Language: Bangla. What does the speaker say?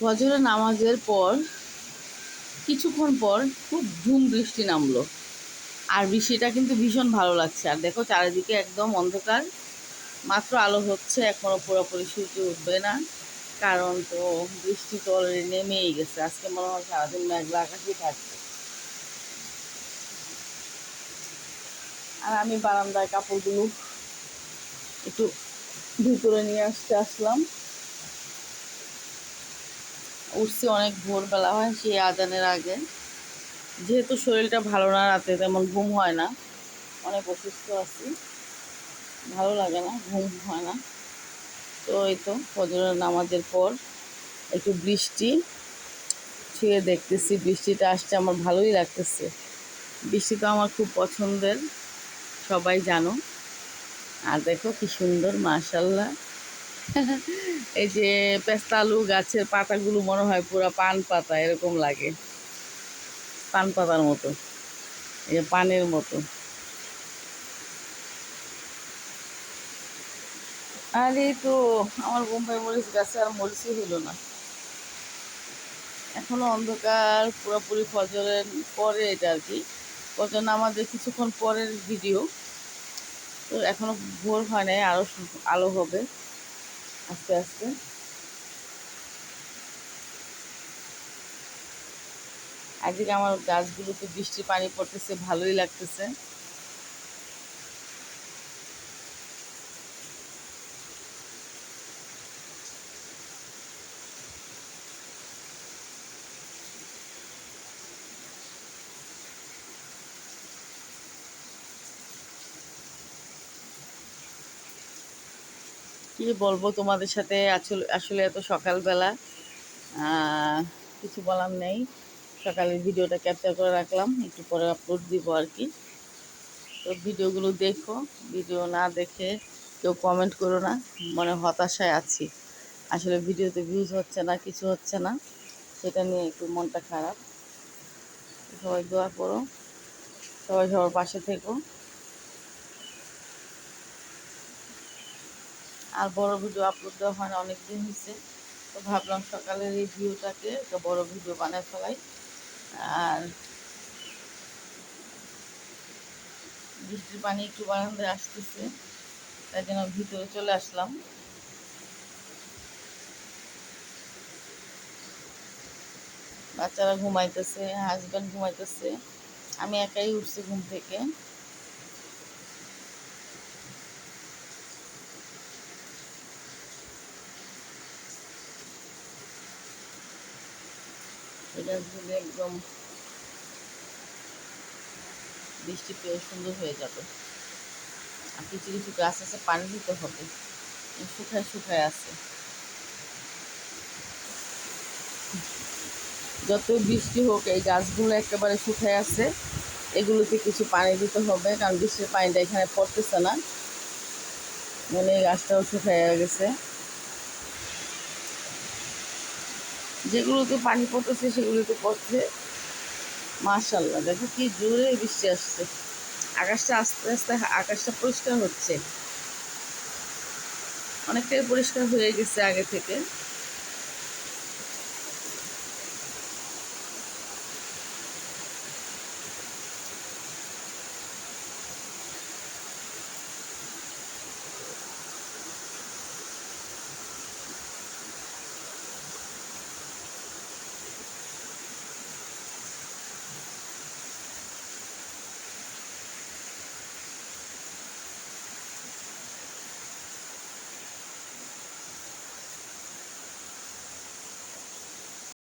ফজরের নামাজের পর, কিছুক্ষণ পর খুব ঝুম বৃষ্টি নামলো। আর বৃষ্টিটা কিন্তু ভীষণ ভালো লাগছে। আর দেখো চারিদিকে একদম অন্ধকার। মাত্র আলো হচ্ছে এখনও পুরোপুরি সূর্য উঠবে না। কারণ তো বৃষ্টি তো অলরেডি নেমেই গেছে। আজকে মনে হয় সারাদিন মেঘলা আকাশই থাকছে আর আমি বারান্দায় কাপড়গুলো একটু ভিতরে নিয়ে আসতে আসলাম। উঠছি অনেক ভোরবেলা হয় সেই আজানের আগে। যেহেতু শরীরটা ভালো না রাতে, তেমন ঘুম হয় না। অনেক অসুস্থ আছি। ভালো লাগে না, ঘুম হয় না। তো এই তো ফজরের নামাজের পর একটু বৃষ্টি ছুঁয়ে দেখতেছি। বৃষ্টিটা আসছে, আমার ভালোই লাগতেছে। বৃষ্টি তো আমার খুব পছন্দের, সবাই জানো আর দেখো কি সুন্দর, মাশাল্লাহ। এই যে পেস্তা আলু গাছের পাতাগুলো মনে হয় পুরো পান পাতা, এরকম লাগে। পান পাতার মতো। এই যে পানের মতো। আর তো, আমার বোম্বাই মরিচ গাছে আর মরিচই হলো না। এখনও অন্ধকার, পুরোপুরি ফজরের পরে এটা আর কি। ফজর আমাদের কিছুক্ষণ পরের ভিডিও তো এখনও ভোর হয় নাই আরও আলো হবে। আস্তে আস্তে। একদিকে আমার গাছগুলোতে বৃষ্টি পানি পড়তেছে ভালোই লাগতেছে। কি বলব তোমাদের সাথে? আসলে এত সকালবেলা কিছু বলার নেই। সকালের ভিডিওটা ক্যাপচার করে রাখলাম, একটু পরে আপলোড দিব আর কি। তো ভিডিওগুলো দেখো, ভিডিও না দেখে কেউ কমেন্ট করো না, মনে হতাশায় আছি। আসলে ভিডিওতে ভিউজ হচ্ছে না, কিছু হচ্ছে না, সেটা নিয়ে একটু মনটা খারাপ। সবাই দোয়া করো, সবাই সবার পাশে থেকো। আর বড় ভিডিও আপলোড দেওয়া হয় না অনেক দিন হয়েছে তো ভাবলাম সকালের এই ভিডিওটাকে একটা বড় ভিডিও বানায় ফেলাই। আর বৃষ্টির পানি একটু বারান্দায় আসতেছে, তাই জন্য ভিতরে চলে আসলাম। বাচ্চারা ঘুমাইতেছে হাজব্যান্ড ঘুমাইতেছে। আমি একাই উঠছি ঘুম থেকে। এটা ধুলে একদম বৃষ্টি পেয়ে সুন্দর হয়ে যাবে। আর কিছু কিছু গাছ আছে, পানি দিতে হবে। শুকায় শুকায় আছে। যত বৃষ্টি হোক, এই গাছগুলো একেবারে শুকায় আছে। এগুলোতে কিছু পানি দিতে হবে, কারণ বৃষ্টির পানিটা এখানে পড়তেছে না। মানে এই গাছটাও শুকায় গেছে। যেগুলোতে পানি পড়তেছে, সেগুলোতে পড়ছে। মার্শাল্লাহ দেখো কি জোরে বৃষ্টি আসছে। আকাশটা আস্তে আস্তে, আকাশটা পরিষ্কার হচ্ছে। অনেকটাই পরিষ্কার হয়ে গেছে আগে থেকে।